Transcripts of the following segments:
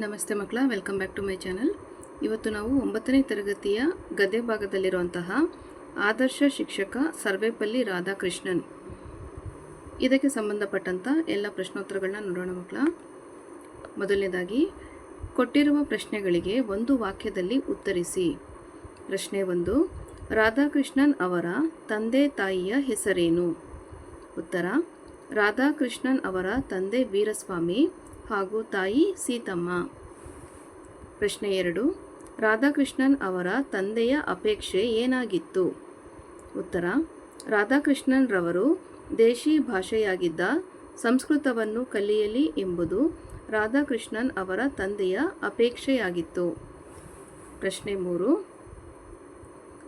ನಮಸ್ತೆ ಮಕ್ಕಳ welcome back to my channel ಇವತ್ತು ನಾವು ಒಂಬತ್ತನೇ ತರಗತಿಯ ಗದ್ಯ ಭಾಗದಲ್ಲಿರುವಂತಹ ಆದರ್ಶ ಶಿಕ್ಷಕ ಸರ್ವೇಪಲ್ಲಿ ರಾಧಾಕೃಷ್ಣನ್ ಇದಕ್ಕೆ ಸಂಬಂಧಪಟ್ಟಂಥ ಎಲ್ಲ ಪ್ರಶ್ನೋತ್ತರಗಳನ್ನ ನೋಡೋಣ ಮಕ್ಕಳ. ಮೊದಲನೇದಾಗಿ, ಕೊಟ್ಟಿರುವ ಪ್ರಶ್ನೆಗಳಿಗೆ ಒಂದು ವಾಕ್ಯದಲ್ಲಿ ಉತ್ತರಿಸಿ. ಪ್ರಶ್ನೆ ಒಂದು, ರಾಧಾಕೃಷ್ಣನ್ ಅವರ ತಂದೆ ತಾಯಿಯ ಹೆಸರೇನು? ಉತ್ತರ, ರಾಧಾಕೃಷ್ಣನ್ ಅವರ ತಂದೆ ವೀರಸ್ವಾಮಿ ಹಾಗೂ ತಾಯಿ ಸೀತಮ್ಮ. ಪ್ರಶ್ನೆ ಎರಡು. ರಾಧಾಕೃಷ್ಣನ್ ಅವರ ತಂದೆಯ ಅಪೇಕ್ಷೆ ಏನಾಗಿತ್ತು? ಉತ್ತರ. ರಾಧಾಕೃಷ್ಣನ್ ರವರು ದೇಶಿ ಭಾಷೆಯಾಗಿದ್ದ ಸಂಸ್ಕೃತವನ್ನು ಕಲಿಯಲಿ ಎಂಬುದು ರಾಧಾಕೃಷ್ಣನ್ ಅವರ ತಂದೆಯ ಅಪೇಕ್ಷೆಯಾಗಿತ್ತು. ಪ್ರಶ್ನೆ ಮೂರು.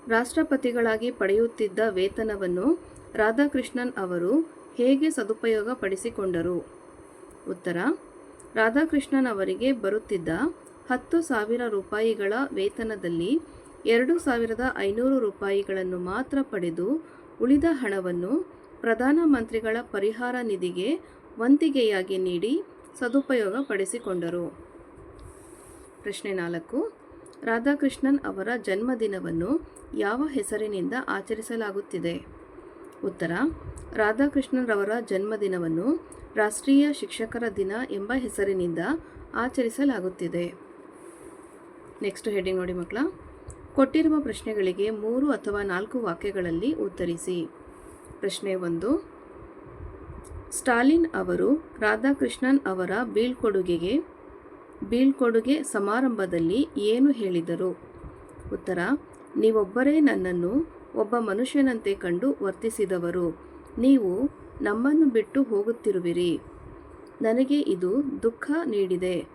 ರಾಷ್ಟ್ರಪತಿಗಳಾಗಿ ಪಡೆಯುತ್ತಿದ್ದ ವೇತನವನ್ನು ರಾಧಾಕೃಷ್ಣನ್ ಅವರು ಹೇಗೆ ಸದುಪಯೋಗ ಪಡಿಸಿಕೊಂಡರು ಉತ್ತರ. ರಾಧಾಕೃಷ್ಣನ್ ಅವರಿಗೆ ಬರುತ್ತಿದ್ದ ಹತ್ತು ಸಾವಿರ ರೂಪಾಯಿಗಳ ವೇತನದಲ್ಲಿ ಎರಡು ಸಾವಿರದ ಐನೂರು ರೂಪಾಯಿಗಳನ್ನು ಮಾತ್ರ ಪಡೆದು ಉಳಿದ ಹಣವನ್ನು ಪ್ರಧಾನಮಂತ್ರಿಗಳ ಪರಿಹಾರ ನಿಧಿಗೆ ವಂತಿಗೆಯಾಗಿ ನೀಡಿ ಸದುಪಯೋಗ ಪಡಿಸಿಕೊಂಡರು. ಪ್ರಶ್ನೆ ನಾಲ್ಕು. ರಾಧಾಕೃಷ್ಣನ್ ಅವರ ಜನ್ಮದಿನವನ್ನು ಯಾವ ಹೆಸರಿನಿಂದ ಆಚರಿಸಲಾಗುತ್ತಿದೆ? ಉತ್ತರ. ರಾಧಾಕೃಷ್ಣನ್ ರವರ ಜನ್ಮದಿನವನ್ನು ರಾಷ್ಟ್ರೀಯ ಶಿಕ್ಷಕರ ದಿನ ಎಂಬ ಹೆಸರಿನಿಂದ ಆಚರಿಸಲಾಗುತ್ತಿದೆ. ನೆಕ್ಸ್ಟ್ ಹೆಡ್ಡಿಂಗ್ ನೋಡಿ ಮಕ್ಕಳ. ಕೊಟ್ಟಿರುವ ಪ್ರಶ್ನೆಗಳಿಗೆ ಮೂರು ಅಥವಾ ನಾಲ್ಕು ವಾಕ್ಯಗಳಲ್ಲಿ ಉತ್ತರಿಸಿ. ಪ್ರಶ್ನೆ ಒಂದು. ಸ್ಟಾಲಿನ್ ಅವರು ರಾಧಾಕೃಷ್ಣನ್ ಅವರ ಬೀಳ್ಕೊಡುಗೆಗೆ, ಬೀಳ್ಕೊಡುಗೆ ಸಮಾರಂಭದಲ್ಲಿ ಏನು ಹೇಳಿದರು? ಉತ್ತರ, ನೀವೊಬ್ಬರೇ ನನ್ನನ್ನು ಒಬ್ಬ ಮನುಷ್ಯನಂತೆ ಕಂಡು ವರ್ತಿಸಿದವರು. ನೀವು ನಮ್ಮನ್ನು ಬಿಟ್ಟು ಹೋಗುತ್ತಿರುವಿರಿ. ನನಗೆ ಇದು ದುಃಖ ನೀಡಿದೆ.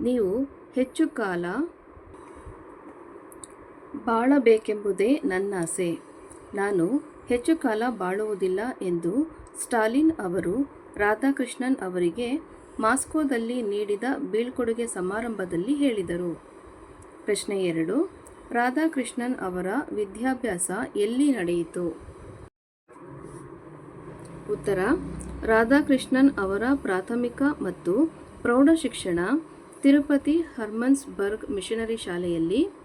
ನೀವು ಹೆಚ್ಚು ಕಾಲ ಬಾಳಬೇಕೆಂಬುದೇ ನನ್ನಾಸೆ ನಾನು ಹೆಚ್ಚು ಕಾಲ ಬಾಳುವುದಿಲ್ಲ ಎಂದು ಸ್ಟಾಲಿನ್ ಅವರು ರಾಧಾಕೃಷ್ಣನ್ ಅವರಿಗೆ ಮಾಸ್ಕೋದಲ್ಲಿ ನೀಡಿದ ಬೀಳ್ಕೊಡುಗೆ ಸಮಾರಂಭದಲ್ಲಿ ಹೇಳಿದರು. ಪ್ರಶ್ನೆ ಎರಡು, ರಾಧಾಕೃಷ್ಣನ್ ಅವರ ವಿದ್ಯಾಭ್ಯಾಸ ಎಲ್ಲಿ ನಡೆಯಿತು? ಉತ್ತರ, ರಾಧಾಕೃಷ್ಣನ್ ಅವರ ಪ್ರಾಥಮಿಕ ಮತ್ತು ಪ್ರೌಢ ಶಿಕ್ಷಣ ತಿರುಪತಿ ಹರ್ಮನ್ಸ್ಬರ್ಗ್ ಮಿಷನರಿ ಶಾಲೆಯಲ್ಲಿ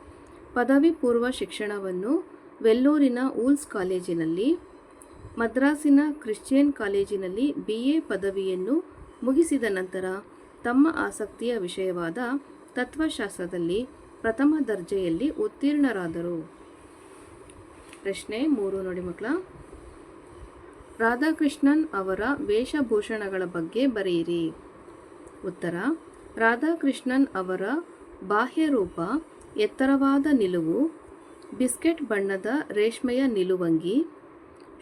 ಪದವಿ ಪೂರ್ವ ಶಿಕ್ಷಣವನ್ನು ವೆಲ್ಲೂರಿನ ಊಲ್ಸ್ ಕಾಲೇಜಿನಲ್ಲಿ, ಮದ್ರಾಸಿನ ಕ್ರಿಶ್ಚಿಯನ್ ಕಾಲೇಜಿನಲ್ಲಿ ಬಿ ಎ ಪದವಿಯನ್ನು ಮುಗಿಸಿದ ನಂತರ ತಮ್ಮ ಆಸಕ್ತಿಯ ವಿಷಯವಾದ ತತ್ವಶಾಸ್ತ್ರದಲ್ಲಿ ಪ್ರಥಮ ದರ್ಜೆಯಲ್ಲಿ ಉತ್ತೀರ್ಣರಾದರು. ಪ್ರಶ್ನೆ ಮೂರು ನೋಡಿ ಮಕ್ಕಳ. ರಾಧಾಕೃಷ್ಣನ್ ಅವರ ವೇಷಭೂಷಣಗಳ ಬಗ್ಗೆ ಬರೆಯಿರಿ. ಉತ್ತರ, ರಾಧಾಕೃಷ್ಣನ್ ಅವರ ಬಾಹ್ಯ ರೂಪ ಎತ್ತರವಾದ ನಿಲುವು, ಬಿಸ್ಕೆಟ್ ಬಣ್ಣದ ರೇಷ್ಮೆಯ ನಿಲುವಂಗಿ,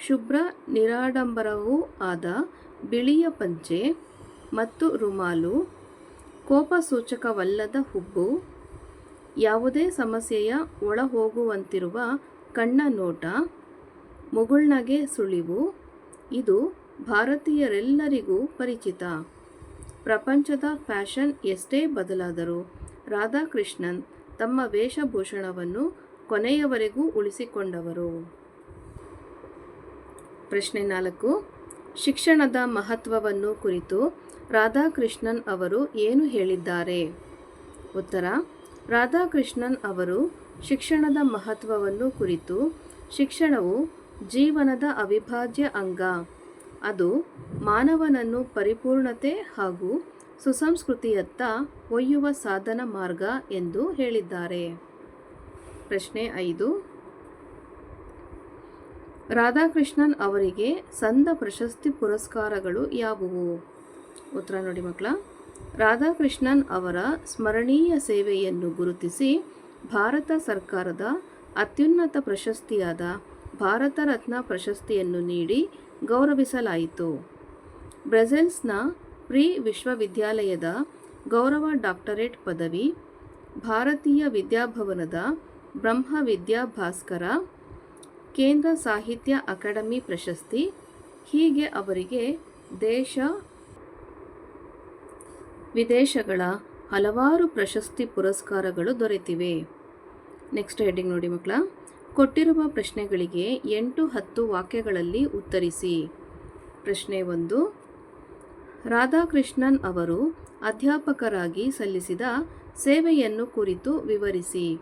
ಶುಭ್ರ ನಿರಾಡಂಬರವೂ ಆದ ಬಿಳಿಯ ಪಂಚೆ ಮತ್ತು ರುಮಾಲು ಕೋಪಸೂಚಕವಲ್ಲದ ಹುಬ್ಬು, ಯಾವುದೇ ಸಮಸ್ಯೆಯ ಒಳಹೋಗುವಂತಿರುವ ಕಣ್ಣ ನೋಟ, ಮುಗುಳ್ನಗೆ ಸುಳಿವು, ಇದು ಭಾರತೀಯರೆಲ್ಲರಿಗೂ ಪರಿಚಿತ. ಪ್ರಪಂಚದ ಫ್ಯಾಷನ್ ಎಷ್ಟೇ ಬದಲಾದರೂ ರಾಧಾಕೃಷ್ಣನ್ ತಮ್ಮ ವೇಷಭೂಷಣವನ್ನು ಕೊನೆಯವರೆಗೂ ಉಳಿಸಿಕೊಂಡವರು. ಪ್ರಶ್ನೆ ನಾಲ್ಕು. ಶಿಕ್ಷಣದ ಮಹತ್ವವನ್ನು ಕುರಿತು ರಾಧಾಕೃಷ್ಣನ್ ಅವರು ಏನು ಹೇಳಿದ್ದಾರೆ? ಉತ್ತರ. ರಾಧಾಕೃಷ್ಣನ್ ಅವರು ಶಿಕ್ಷಣದ ಮಹತ್ವವನ್ನು ಕುರಿತು ಶಿಕ್ಷಣವು ಜೀವನದ ಅವಿಭಾಜ್ಯ ಅಂಗ. ಅದು ಮಾನವನನ್ನು ಪರಿಪೂರ್ಣತೆ ಹಾಗೂ ಸುಸಂಸ್ಕೃತಿಯತ್ತ ಒಯ್ಯುವ ಸಾಧನ ಮಾರ್ಗ ಎಂದು ಹೇಳಿದ್ದಾರೆ. ಪ್ರಶ್ನೆ ಐದು. ರಾಧಾಕೃಷ್ಣನ್ ಅವರಿಗೆ ಸಂದ ಪ್ರಶಸ್ತಿ ಪುರಸ್ಕಾರಗಳು ಯಾವುವು? ಉತ್ತರ ನೋಡಿ ಮಕ್ಕಳ. ರಾಧಾಕೃಷ್ಣನ್ ಅವರ ಸ್ಮರಣೀಯ ಸೇವೆಯನ್ನು ಗುರುತಿಸಿ ಭಾರತ ಸರ್ಕಾರದ ಅತ್ಯುನ್ನತ ಪ್ರಶಸ್ತಿಯಾದ ಭಾರತ ರತ್ನ ಪ್ರಶಸ್ತಿಯನ್ನು ನೀಡಿ ಗೌರವಿಸಲಾಯಿತು. ಬ್ರೆಸೆಲ್ಸ್ನ ಪ್ರಿ ವಿಶ್ವವಿದ್ಯಾಲಯದ ಗೌರವ ಡಾಕ್ಟರೇಟ್ ಪದವಿ, ಭಾರತೀಯ ವಿದ್ಯಾಭವನದ ಬ್ರಹ್ಮ ವಿದ್ಯಾಭಾಸ್ಕರ ಕೇಂದ್ರ ಸಾಹಿತ್ಯ ಅಕಾಡೆಮಿ ಪ್ರಶಸ್ತಿ, ಹೀಗೆ ಅವರಿಗೆ ದೇಶ ವಿದೇಶಗಳ ಹಲವಾರು ಪ್ರಶಸ್ತಿ ಪುರಸ್ಕಾರಗಳು ದೊರೆತಿವೆ. ನೆಕ್ಸ್ಟ್ ಹೆಡ್ಡಿಂಗ್ ನೋಡಿ ಮಕ್ಕಳ, ಕೊಟ್ಟಿರುವ ಪ್ರಶ್ನೆಗಳಿಗೆ ಎಂಟು ಹತ್ತು ವಾಕ್ಯಗಳಲ್ಲಿ ಉತ್ತರಿಸಿ. ಪ್ರಶ್ನೆ ಒಂದು ರಾಧಾಕೃಷ್ಣನ್ ಅವರು ಅಧ್ಯಾಪಕರಾಗಿ ಸಲ್ಲಿಸಿದ ಸೇವೆಯನ್ನು ಕುರಿತು ವಿವರಿಸಿ.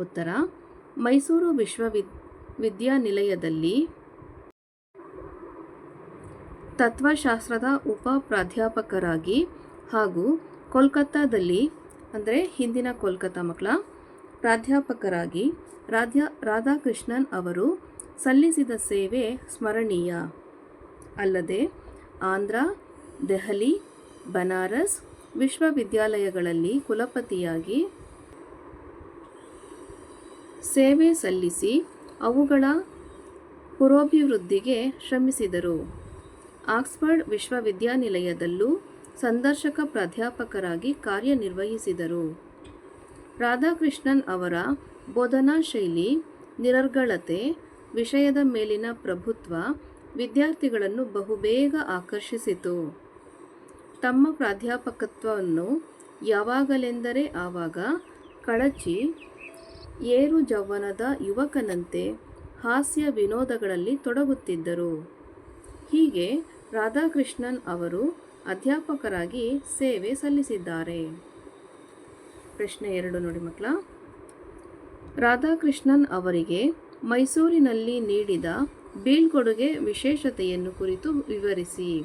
ಉತ್ತರ, ಮೈಸೂರು ವಿಶ್ವವಿದ್ ವಿದ್ಯಾನಿಲಯದಲ್ಲಿ ತತ್ವಶಾಸ್ತ್ರದ ಉಪ ಪ್ರಾಧ್ಯಾಪಕರಾಗಿ ಹಾಗೂ ಕೋಲ್ಕತ್ತಾದಲ್ಲಿ, ಅಂದರೆ ಹಿಂದಿನ ಕೋಲ್ಕತ್ತಾ ಮಕ್ಕಳ, ಪ್ರಾಧ್ಯಾಪಕರಾಗಿ ರಾಧ್ಯ, ರಾಧಾಕೃಷ್ಣನ್ ಅವರು ಸಲ್ಲಿಸಿದ ಸೇವೆ ಸ್ಮರಣೀಯ. ಅಲ್ಲದೆ, ಆಂಧ್ರ ದೆಹಲಿ, ಬನಾರಸ್ ವಿಶ್ವವಿದ್ಯಾಲಯಗಳಲ್ಲಿ ಕುಲಪತಿಯಾಗಿ ಸೇವೆ ಸಲ್ಲಿಸಿ ಅವುಗಳ ಪುರೋಭಿವೃದ್ಧಿಗೆ ಶ್ರಮಿಸಿದರು. ಆಕ್ಸ್ಫರ್ಡ್ ವಿಶ್ವವಿದ್ಯಾನಿಲಯದಲ್ಲೂ ಸಂದರ್ಶಕ ಪ್ರಾಧ್ಯಾಪಕರಾಗಿ ಕಾರ್ಯನಿರ್ವಹಿಸಿದರು. ರಾಧಾಕೃಷ್ಣನ್ ಅವರ ಬೋಧನಾ ಶೈಲಿ, ನಿರರ್ಗಳತೆ, ವಿಷಯದ ಮೇಲಿನ ಪ್ರಭುತ್ವ ವಿದ್ಯಾರ್ಥಿಗಳನ್ನು ಬಹುಬೇಗ ಆಕರ್ಷಿಸಿತು. ತಮ್ಮ ಪ್ರಾಧ್ಯಾಪಕತ್ವವನ್ನು ಯಾವಾಗಲೆಂದರೆ ಆವಾಗ ಕಳಚಿ ಏರು ಜವ್ವನದ ಯುವಕನಂತೆ ಹಾಸ್ಯ ವಿನೋದಗಳಲ್ಲಿ ತೊಡಗುತ್ತಿದ್ದರು. ಹೀಗೆ ರಾಧಾಕೃಷ್ಣನ್ ಅವರು ಅಧ್ಯಾಪಕರಾಗಿ ಸೇವೆ ಸಲ್ಲಿಸಿದ್ದಾರೆ. ಪ್ರಶ್ನೆ ಎರಡು ನೋಡಿ ಮಕ್ಕಳ. ರಾಧಾಕೃಷ್ಣನ್ ಅವರಿಗೆ ಮೈಸೂರಿನಲ್ಲಿ ನೀಡಿದ ಬೀಳ್ಕೊಡುಗೆ ವಿಶೇಷತೆಯನ್ನು ಕುರಿತು ವಿವರಿಸಿ.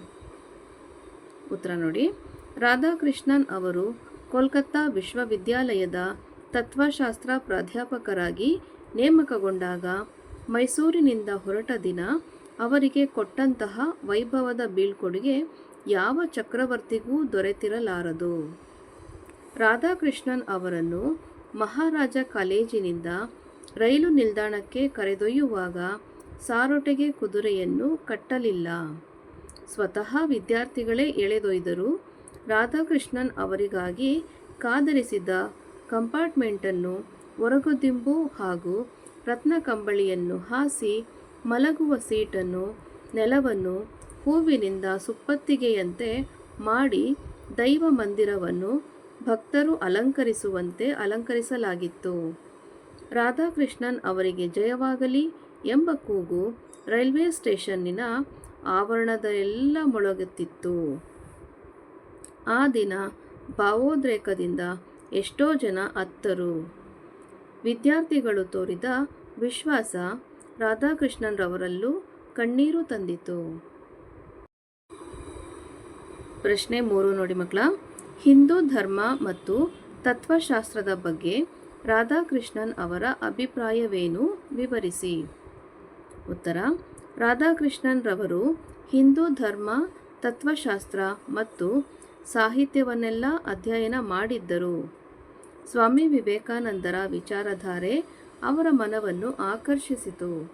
ಉತ್ತರ ನೋಡಿ. ರಾಧಾಕೃಷ್ಣನ್ ಅವರು ಕೋಲ್ಕತ್ತಾ ವಿಶ್ವವಿದ್ಯಾಲಯದ ತತ್ವಶಾಸ್ತ್ರ ಪ್ರಾಧ್ಯಾಪಕರಾಗಿ ನೇಮಕಗೊಂಡಾಗ ಮೈಸೂರಿನಿಂದ ಹೊರಟ ದಿನ ಅವರಿಗೆ ಕೊಟ್ಟಂತಹ ವೈಭವದ ಬೀಳ್ಕೊಡುಗೆ ಯಾವ ಚಕ್ರವರ್ತಿಗೂ ದೊರೆತಿರಲಾರದು. ರಾಧಾಕೃಷ್ಣನ್ ಅವರನ್ನು ಮಹಾರಾಜ ಕಾಲೇಜಿನಿಂದ ರೈಲು ನಿಲ್ದಾಣಕ್ಕೆ ಕರೆದೊಯ್ಯುವಾಗ ಸಾರೊಟೆಗೆ ಕುದುರೆಯನ್ನು ಕಟ್ಟಲಿಲ್ಲ. ಸ್ವತಃ ವಿದ್ಯಾರ್ಥಿಗಳೇ ಎಳೆದೊಯ್ದರು. ರಾಧಾಕೃಷ್ಣನ್ ಅವರಿಗಾಗಿ ಕಾದರಿಸಿದ ಕಂಪಾರ್ಟ್ಮೆಂಟನ್ನು ಒರಗುದಿಂಬು ಹಾಗೂ ರತ್ನ ಕಂಬಳಿಯನ್ನು ಹಾಸಿ ಮಲಗುವ ಸೀಟನ್ನು, ನೆಲವನ್ನು, ಹೂವಿನಿಂದ ಸುಪ್ಪತ್ತಿಗೆಯಂತೆ ಮಾಡಿ ದೈವ ಮಂದಿರವನ್ನು ಭಕ್ತರು ಅಲಂಕರಿಸುವಂತೆ ಅಲಂಕರಿಸಲಾಗಿತ್ತು. ರಾಧಾಕೃಷ್ಣನ್ ಅವರಿಗೆ ಜಯವಾಗಲಿ ಎಂಬ ಕೂಗು ರೈಲ್ವೆ ಸ್ಟೇಷನ್ನಿನ ಆವರಣದೆಲ್ಲ ಮೊಳಗುತ್ತಿತ್ತು. ಆ ದಿನ ಭಾವೋದ್ರೇಕದಿಂದ ಎಷ್ಟೋ ಜನ ಅತ್ತರು. ವಿದ್ಯಾರ್ಥಿಗಳು ತೋರಿದ ವಿಶ್ವಾಸ ರಾಧಾಕೃಷ್ಣನ್ರವರಲ್ಲೂ ಕಣ್ಣೀರು ತಂದಿತು. ಪ್ರಶ್ನೆ ಮೂರು ನೋಡಿ ಮಕ್ಕಳ. ಹಿಂದೂ ಧರ್ಮ ಮತ್ತು ತತ್ವಶಾಸ್ತ್ರದ ಬಗ್ಗೆ ರಾಧಾಕೃಷ್ಣನ್ ಅವರ ಅಭಿಪ್ರಾಯವೇನು? ವಿವರಿಸಿ. ಉತ್ತರ. ರಾಧಾಕೃಷ್ಣನ್ ರವರು ಹಿಂದೂ ಧರ್ಮ, ತತ್ವಶಾಸ್ತ್ರ ಮತ್ತು ಸಾಹಿತ್ಯವನ್ನೆಲ್ಲ ಅಧ್ಯಯನ ಮಾಡಿದ್ದರು. ಸ್ವಾಮಿ ವಿವೇಕಾನಂದರ ವಿಚಾರಧಾರೆ ಅವರ ಮನವನ್ನು ಆಕರ್ಷಿಸಿತು.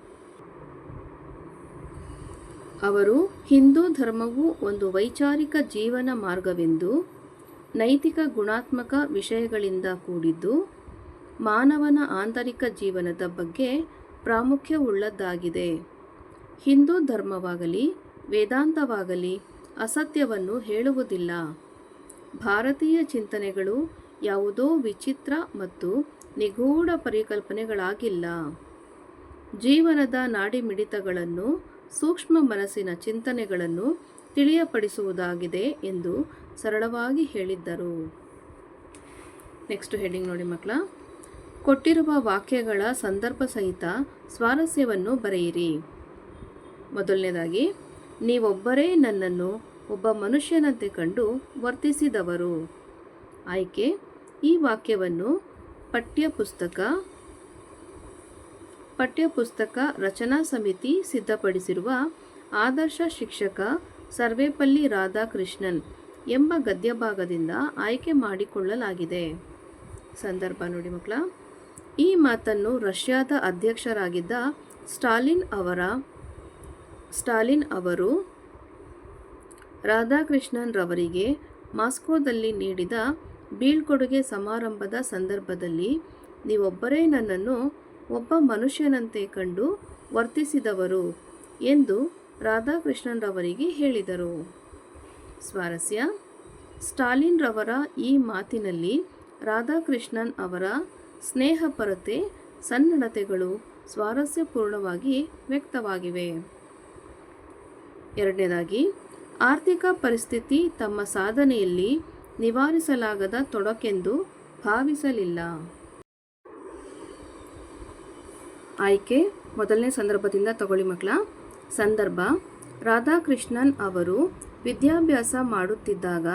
ಅವರು ಹಿಂದೂ ಧರ್ಮವು ಒಂದು ವೈಚಾರಿಕ ಜೀವನ ಮಾರ್ಗವೆಂದು, ನೈತಿಕ ಗುಣಾತ್ಮಕ ವಿಷಯಗಳಿಂದ ಕೂಡಿದ್ದು, ಮಾನವನ ಆಂತರಿಕ ಜೀವನದ ಬಗ್ಗೆ ಪ್ರಾಮುಖ್ಯವುಳ್ಳದ್ದಾಗಿದೆ. ಹಿಂದೂ ಧರ್ಮವಾಗಲಿ, ವೇದಾಂತವಾಗಲಿ ಅಸತ್ಯವನ್ನು ಹೇಳುವುದಿಲ್ಲ. ಭಾರತೀಯ ಚಿಂತನೆಗಳು ಯಾವುದೋ ವಿಚಿತ್ರ ಮತ್ತು ನಿಗೂಢ ಪರಿಕಲ್ಪನೆಗಳಾಗಿಲ್ಲ. ಜೀವನದ ನಾಡಿಮಿಡಿತಗಳನ್ನು, ಸೂಕ್ಷ್ಮ ಮನಸ್ಸಿನ ಚಿಂತನೆಗಳನ್ನು ತಿಳಿಯಪಡಿಸುವುದಾಗಿದೆ ಎಂದು ಸರಳವಾಗಿ ಹೇಳಿದ್ದರು. ನೆಕ್ಸ್ಟ್ ಹೆಡಿಂಗ್ ನೋಡಿ ಮಕ್ಕಳ. ಕೊಟ್ಟಿರುವ ವಾಕ್ಯಗಳ ಸಂದರ್ಭ ಸಹಿತ ಸ್ವಾರಸ್ಯವನ್ನು ಬರೆಯಿರಿ. ಮೊದಲನೇದಾಗಿ, ನೀವೊಬ್ಬರೇ ನನ್ನನ್ನು ಒಬ್ಬ ಮನುಷ್ಯನಂತೆ ಕಂಡು ವರ್ತಿಸಿದವರು. ಆಯ್ಕೆ, ಈ ವಾಕ್ಯವನ್ನು ಪಠ್ಯಪುಸ್ತಕ ಪಠ್ಯಪುಸ್ತಕ ರಚನಾ ಸಮಿತಿ ಸಿದ್ಧಪಡಿಸಿರುವ ಆದರ್ಶ ಶಿಕ್ಷಕ ಸರ್ವೇಪಲ್ಲಿ ರಾಧಾಕೃಷ್ಣನ್ ಎಂಬ ಗದ್ಯಭಾಗದಿಂದ ಆಯ್ಕೆ ಮಾಡಿಕೊಳ್ಳಲಾಗಿದೆ. ಸಂದರ್ಭ ನೋಡಿ ಮಕ್ಕಳ, ಈ ಮಾತನ್ನು ರಷ್ಯಾದ ಅಧ್ಯಕ್ಷರಾಗಿದ್ದ ಸ್ಟಾಲಿನ್ ಅವರ ಸ್ಟಾಲಿನ್ ಅವರು ರಾಧಾಕೃಷ್ಣನ್ ರವರಿಗೆ ಮಾಸ್ಕೋದಲ್ಲಿ ನೀಡಿದ ಬೀಳ್ಕೊಡುಗೆ ಸಮಾರಂಭದ ಸಂದರ್ಭದಲ್ಲಿ, ನೀವೊಬ್ಬರೇ ನನ್ನನ್ನು ಒಬ್ಬ ಮನುಷ್ಯನಂತೆ ಕಂಡು ವರ್ತಿಸಿದವರು ಎಂದು ರಾಧಾಕೃಷ್ಣನ್ ರವರಿಗೆ ಹೇಳಿದರು. ಸ್ವಾರಸ್ಯ ಸ್ಟಾಲಿನ್ ರವರ ಈ ಮಾತಿನಲ್ಲಿ ರಾಧಾಕೃಷ್ಣನ್ ಅವರ ಸ್ನೇಹಪರತೆ, ಸನ್ನಡತೆಗಳು ಸ್ವಾರಸ್ಯಪೂರ್ಣವಾಗಿ ವ್ಯಕ್ತವಾಗಿವೆ. ಎರಡನೇದಾಗಿ, ಆರ್ಥಿಕ ಪರಿಸ್ಥಿತಿ ತಮ್ಮ ಸಾಧನೆಯಲ್ಲಿ ನಿವಾರಿಸಲಾಗದ ತೊಡಕೆಂದು ಭಾವಿಸಲಿಲ್ಲ. ಆಯ್ಕೆ, ಮೊದಲನೇ ಸಂದರ್ಭದಿಂದ ತಗೊಳ್ಳಿ ಮಕ್ಕಳ. ಸಂದರ್ಭ, ರಾಧಾಕೃಷ್ಣನ್ ಅವರು ವಿದ್ಯಾಭ್ಯಾಸ ಮಾಡುತ್ತಿದ್ದಾಗ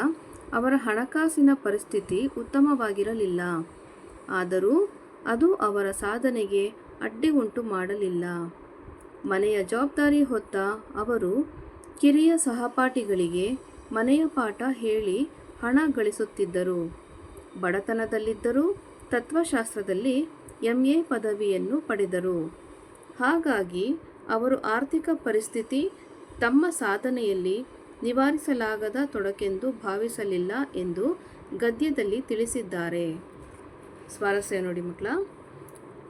ಅವರ ಹಣಕಾಸಿನ ಪರಿಸ್ಥಿತಿ ಉತ್ತಮವಾಗಿರಲಿಲ್ಲ. ಆದರೂ ಅದು ಅವರ ಸಾಧನೆಗೆ ಅಡ್ಡಿ ಉಂಟು ಮಾಡಲಿಲ್ಲ. ಮನೆಯ ಜವಾಬ್ದಾರಿ ಹೊತ್ತ ಅವರು ಕಿರಿಯ ಸಹಪಾಠಿಗಳಿಗೆ ಮನೆಯ ಪಾಠ ಹೇಳಿ ಹಣ ಗಳಿಸುತ್ತಿದ್ದರು. ಬಡತನದಲ್ಲಿದ್ದರೂ ತತ್ವಶಾಸ್ತ್ರದಲ್ಲಿ ಎಂ. ಎ. ಪದವಿಯನ್ನು ಪಡೆದರು. ಹಾಗಾಗಿ ಅವರು ಆರ್ಥಿಕ ಪರಿಸ್ಥಿತಿ ತಮ್ಮ ಸಾಧನೆಯಲ್ಲಿ ನಿವಾರಿಸಲಾಗದ ತೊಡಕೆಂದು ಭಾವಿಸಲಿಲ್ಲ ಎಂದು ಗದ್ಯದಲ್ಲಿ ತಿಳಿಸಿದ್ದಾರೆ. ಸ್ವಾರಸ್ಯ ನೋಡಿ ಮಕ್ಕಳ,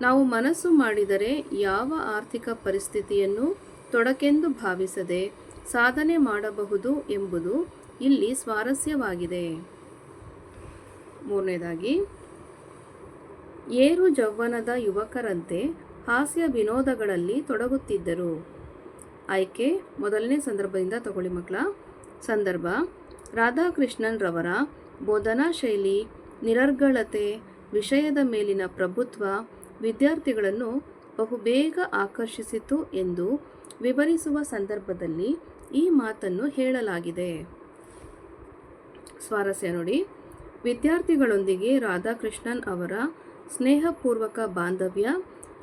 ನಾವು ಮನಸ್ಸು ಮಾಡಿದರೆ ಯಾವ ಆರ್ಥಿಕ ಪರಿಸ್ಥಿತಿಯನ್ನು ತೊಡಕೆಂದು ಭಾವಿಸದೆ ಸಾಧನೆ ಮಾಡಬಹುದು ಎಂಬುದು ಇಲ್ಲಿ ಸ್ವಾರಸ್ಯವಾಗಿದೆ. ಮೂರನೇದಾಗಿ, ಏರು ಜೌವನದ ಯುವಕರಂತೆ ಹಾಸ್ಯ ವಿನೋದಗಳಲ್ಲಿ ತೊಡಗುತ್ತಿದ್ದರು. ಆಯ್ಕೆ, ಮೊದಲನೇ ಸಂದರ್ಭದಿಂದ ತಗೊಳ್ಳಿ ಮಕ್ಕಳ. ಸಂದರ್ಭ ರಾಧಾಕೃಷ್ಣನ್ ರವರ ಬೋಧನಾ ಶೈಲಿ, ನಿರರ್ಗಳತೆ, ವಿಷಯದ ಮೇಲಿನ ಪ್ರಭುತ್ವ, ವಿದ್ಯಾರ್ಥಿಗಳನ್ನು ಬಹುಬೇಗ ಆಕರ್ಷಿಸಿತು ಎಂದು ವಿವರಿಸುವ ಸಂದರ್ಭದಲ್ಲಿ ಈ ಮಾತನ್ನು ಹೇಳಲಾಗಿದೆ. ಸ್ವಾರಸ್ಯ ನೋಡಿ. ವಿದ್ಯಾರ್ಥಿಗಳೊಂದಿಗೆ ರಾಧಾಕೃಷ್ಣನ್ ಅವರ ಸ್ನೇಹಪೂರ್ವಕ ಬಾಂಧವ್ಯ,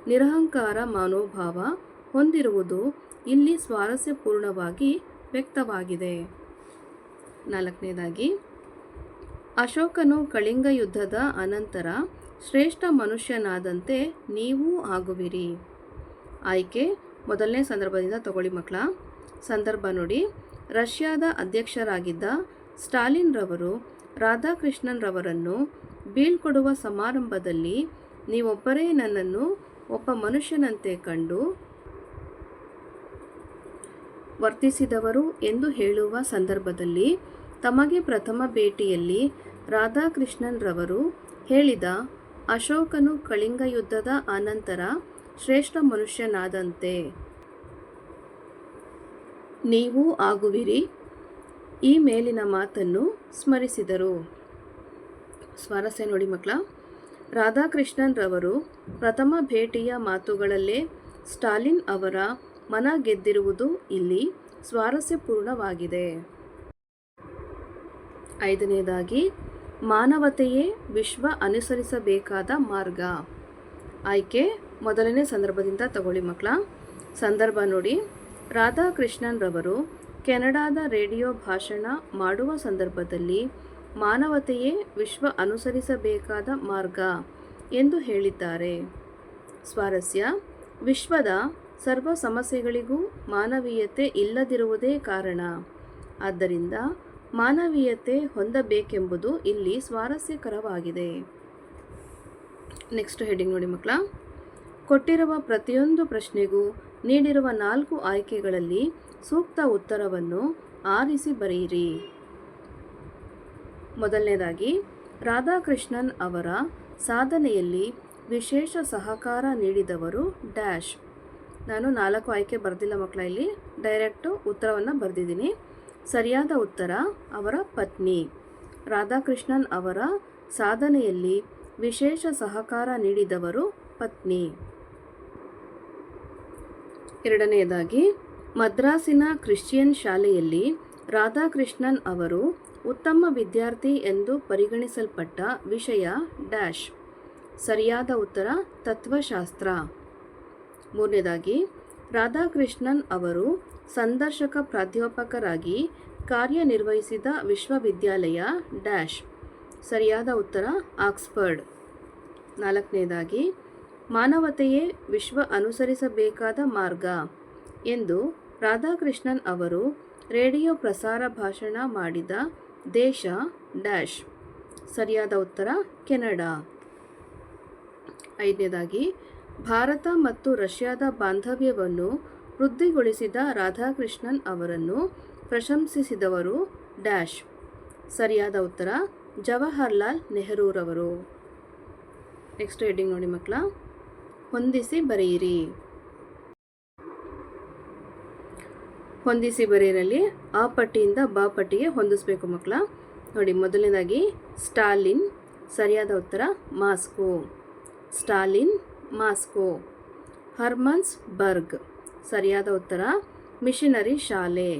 ನಿರಹಂಕಾರ ಮನೋಭಾವ ಹೊಂದಿರುವುದು ಇಲ್ಲಿ ಸ್ವಾರಸ್ಯಪೂರ್ಣವಾಗಿ ವ್ಯಕ್ತವಾಗಿದೆ. ನಾಲ್ಕನೇದಾಗಿ, ಅಶೋಕನು ಕಳಿಂಗ ಯುದ್ಧದ ಅನಂತರ ಶ್ರೇಷ್ಠ ಮನುಷ್ಯನಾದಂತೆ ನೀವೂ ಆಗುವಿರಿ. ಆಯ್ಕೆ, ಮೊದಲನೇ ಸಂದರ್ಭದಿಂದ ತಗೊಳ್ಳಿ ಮಕ್ಕಳ. ಸಂದರ್ಭ ನೋಡಿ. ರಷ್ಯಾದ ಅಧ್ಯಕ್ಷರಾಗಿದ್ದ ಸ್ಟಾಲಿನ್ ರವರು ರಾಧಾಕೃಷ್ಣನ್ ರವರನ್ನು ಬೀಳ್ಕೊಡುವ ಸಮಾರಂಭದಲ್ಲಿ ನೀವೊಬ್ಬರೇ ನನ್ನನ್ನು ಒಬ್ಬ ಮನುಷ್ಯನಂತೆ ಕಂಡು ವರ್ತಿಸಿದವರು ಎಂದು ಹೇಳುವ ಸಂದರ್ಭದಲ್ಲಿ ತಮಗೆ ಪ್ರಥಮ ಭೇಟಿಯಲ್ಲಿ ರಾಧಾಕೃಷ್ಣನ್ ರವರು ಹೇಳಿದ ಅಶೋಕನು ಕಳಿಂಗ ಯುದ್ಧದ ಅನಂತರ ಶ್ರೇಷ್ಠ ಮನುಷ್ಯನಾದಂತೆ. ನೀವು ಆಗುವಿರಿ. ಈ ಮೇಲಿನ ಮಾತನ್ನು ಸ್ಮರಿಸಿದರು. ಸ್ವಾರಸ್ಯ ನೋಡಿ ಮಕ್ಕಳ ರಾಧಾಕೃಷ್ಣನ್ ರವರು ಪ್ರಥಮ ಭೇಟಿಯ ಮಾತುಗಳಲ್ಲೇ ಸ್ಟಾಲಿನ್ ಅವರ ಮನ ಗೆದ್ದಿರುವುದು ಇಲ್ಲಿ ಸ್ವಾರಸ್ಯಪೂರ್ಣವಾಗಿದೆ. ಐದನೇದಾಗಿ, ಮಾನವತೆಯೇ ವಿಶ್ವ ಅನುಸರಿಸಬೇಕಾದ ಮಾರ್ಗ. ಆಯ್ಕೆ, ಮೊದಲನೇ ಸಂದರ್ಭದಿಂದ ತಗೊಳ್ಳಿ ಮಕ್ಕಳ. ಸಂದರ್ಭ ನೋಡಿ. ರಾಧಾಕೃಷ್ಣನ್ ರವರು ಕೆನಡಾದ ರೇಡಿಯೋ ಭಾಷಣ ಮಾಡುವ ಸಂದರ್ಭದಲ್ಲಿ ಮಾನವತೆಯೇ ವಿಶ್ವ ಅನುಸರಿಸಬೇಕಾದ ಮಾರ್ಗ ಎಂದು ಹೇಳಿದ್ದಾರೆ. ಸ್ವಾರಸ್ಯ, ವಿಶ್ವದ ಸರ್ವ ಸಮಸ್ಯೆಗಳಿಗೂ ಮಾನವೀಯತೆ ಇಲ್ಲದಿರುವುದೇ ಕಾರಣ. ಆದ್ದರಿಂದ ಮಾನವೀಯತೆ ಹೊಂದಬೇಕೆಂಬುದು ಇಲ್ಲಿ ಸ್ವಾರಸ್ಯಕರವಾಗಿದೆ. ನೆಕ್ಸ್ಟ್ ಹೆಡಿಂಗ್ ನೋಡಿ ಮಕ್ಕಳ. ಕೊಟ್ಟಿರುವ ಪ್ರತಿಯೊಂದು ಪ್ರಶ್ನೆಗೂ ನೀಡಿರುವ ನಾಲ್ಕು ಆಯ್ಕೆಗಳಲ್ಲಿ ಸೂಕ್ತ ಉತ್ತರವನ್ನು ಆರಿಸಿ ಬರೆಯಿರಿ. ಮೊದಲನೇದಾಗಿ, ರಾಧಾಕೃಷ್ಣನ್ ಅವರ ಸಾಧನೆಯಲ್ಲಿ ವಿಶೇಷ ಸಹಕಾರ ನೀಡಿದವರು ಡ್ಯಾಶ್. ನಾನು ನಾಲ್ಕು ಆಯ್ಕೆ ಬರೆದಿಲ್ಲ ಮಕ್ಕಳ ಇಲ್ಲಿ. ಡೈರೆಕ್ಟು ಉತ್ತರವನ್ನು ಬರೆದಿದ್ದೀನಿ. ಸರಿಯಾದ ಉತ್ತರ ಅವರ ಪತ್ನಿ. ರಾಧಾಕೃಷ್ಣನ್ ಅವರ ಸಾಧನೆಯಲ್ಲಿ ವಿಶೇಷ ಸಹಕಾರ ನೀಡಿದವರು ಪತ್ನಿ. ಎರಡನೆಯದಾಗಿ, ಮದ್ರಾಸಿನ ಕ್ರಿಶ್ಚಿಯನ್ ಶಾಲೆಯಲ್ಲಿ ರಾಧಾಕೃಷ್ಣನ್ ಅವರು ಉತ್ತಮ ವಿದ್ಯಾರ್ಥಿ ಎಂದು ಪರಿಗಣಿಸಲ್ಪಟ್ಟ ವಿಷಯ ಡ್ಯಾಶ್. ಸರಿಯಾದ ಉತ್ತರ, ತತ್ವಶಾಸ್ತ್ರ. ಮೂರನೇದಾಗಿ, ರಾಧಾಕೃಷ್ಣನ್ ಅವರು ಸಂದರ್ಶಕ ಪ್ರಾಧ್ಯಾಪಕರಾಗಿ ಕಾರ್ಯನಿರ್ವಹಿಸಿದ ವಿಶ್ವವಿದ್ಯಾಲಯ ಡ್ಯಾಶ್. ಸರಿಯಾದ ಉತ್ತರ, ಆಕ್ಸ್ಫರ್ಡ್. ನಾಲ್ಕನೇದಾಗಿ ಮಾನವತೆಯೇ ವಿಶ್ವ ಅನುಸರಿಸಬೇಕಾದ ಮಾರ್ಗ ಎಂದು ರಾಧಾಕೃಷ್ಣನ್ ಅವರು ರೇಡಿಯೋ ಪ್ರಸಾರ ಭಾಷಣ ಮಾಡಿದ ದೇಶ ಡ್ಯಾಶ್. ಸರಿಯಾದ ಉತ್ತರ, ಕೆನಡಾ. ಐದನೇದಾಗಿ, ಭಾರತ ಮತ್ತು ರಷ್ಯಾದ ಬಾಂಧವ್ಯವನ್ನು ವೃದ್ಧಿಗೊಳಿಸಿದ ರಾಧಾಕೃಷ್ಣನ್ ಅವರನ್ನು ಪ್ರಶಂಸಿಸಿದವರು ಡ್ಯಾಶ್. ಸರಿಯಾದ ಉತ್ತರ, ಜವಾಹರ್ಲಾಲ್ ನೆಹರೂರವರು. ನೆಕ್ಸ್ಟ್ ರೀಡಿಂಗ್ ನೋಡಿ ಮಕ್ಕಳ. ಹೊಂದಿಸಿ ಬರೆಯಿರಿ. ಹೊಂದಿಸಿ ಬರೆಯರಲ್ಲಿ ಆ ಪಟ್ಟಿಯಿಂದ ಬಾ ಪಟ್ಟಿಗೆ ಹೊಂದಿಸಬೇಕು ಮಕ್ಕಳ. ನೋಡಿ, ಮೊದಲನೇದಾಗಿ ಸ್ಟಾಲಿನ್, ಸರಿಯಾದ ಉತ್ತರ ಮಾಸ್ಕೋ. Stalin, Moscow. ಹರ್ಮನ್ಸ್ ಬರ್ಗ್ ಸರಿಯಾದ ಉತ್ತರ ಮಿಷಿನರಿ ಶಾಲೆ.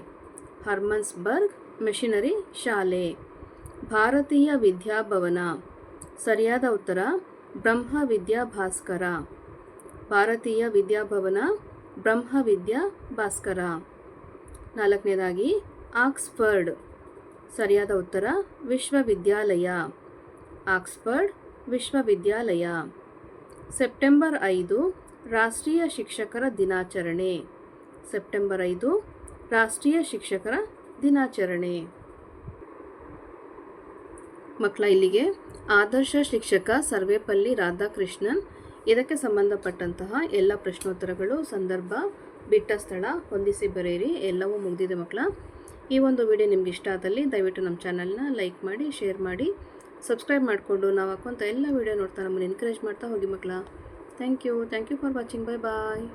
ಹರ್ಮನ್ಸ್ ಬರ್ಗ್ ಮಿಷನರಿ ಶಾಲೆ. ಭಾರತೀಯ ವಿದ್ಯಾಭವನ, ಸರಿಯಾದ ಉತ್ತರ ಬ್ರಹ್ಮ ವಿದ್ಯಾಭಾಸ್ಕರ. ಭಾರತೀಯ ವಿದ್ಯಾಭವನ ಬ್ರಹ್ಮವಿದ್ಯಾ ಭಾಸ್ಕರ. ನಾಲ್ಕನೇದಾಗಿ, ಆಕ್ಸ್ಫರ್ಡ್. ಸರಿಯಾದ ಉತ್ತರ, ವಿಶ್ವವಿದ್ಯಾಲಯ. ಆಕ್ಸ್ಫರ್ಡ್ ವಿಶ್ವವಿದ್ಯಾಲಯ. ಸೆಪ್ಟೆಂಬರ್ ಐದು, ರಾಷ್ಟ್ರೀಯ ಶಿಕ್ಷಕರ ದಿನಾಚರಣೆ. ಸೆಪ್ಟೆಂಬರ್ ಐದು, ರಾಷ್ಟ್ರೀಯ ಶಿಕ್ಷಕರ ದಿನಾಚರಣೆ. ಮಕ್ಕಳ ಇಲ್ಲಿಗೆ, ಆದರ್ಶ ಶಿಕ್ಷಕ ಸರ್ವೇಪಲ್ಲಿ ರಾಧಾಕೃಷ್ಣನ್ ಇದಕ್ಕೆ ಸಂಬಂಧಪಟ್ಟಂತಹ ಎಲ್ಲ ಪ್ರಶ್ನೋತ್ತರಗಳು ಸಂದರ್ಭ, ಬಿಟ್ಟ ಸ್ಥಳ, ಹೊಂದಿಸಿ ಬರೆಯಿರಿ. ಎಲ್ಲವೂ ಮುಗಿದಿದೆ ಮಕ್ಕಳ. ಈ ಒಂದು ವಿಡಿಯೋ ನಿಮ್ಗೆ ಇಷ್ಟ ಆದಲ್ಲಿ ದಯವಿಟ್ಟು ನಮ್ಮ ಚಾನಲ್ನ ಲೈಕ್ ಮಾಡಿ, ಶೇರ್ ಮಾಡಿ. ಸಬ್ಸ್ಕ್ರೈಬ್ ಮಾಡಿಕೊಂಡು ನಾವು ಹಾಕುವಂಥ ಎಲ್ಲ ವಿಡಿಯೋ ನೋಡ್ತಾ ನಮ್ಮನ್ನು ಎನ್ಕರೇಜ್ ಮಾಡ್ತಾ ಹೋಗಿ ಮಕ್ಕಳ. Thank you thank you for watching bye bye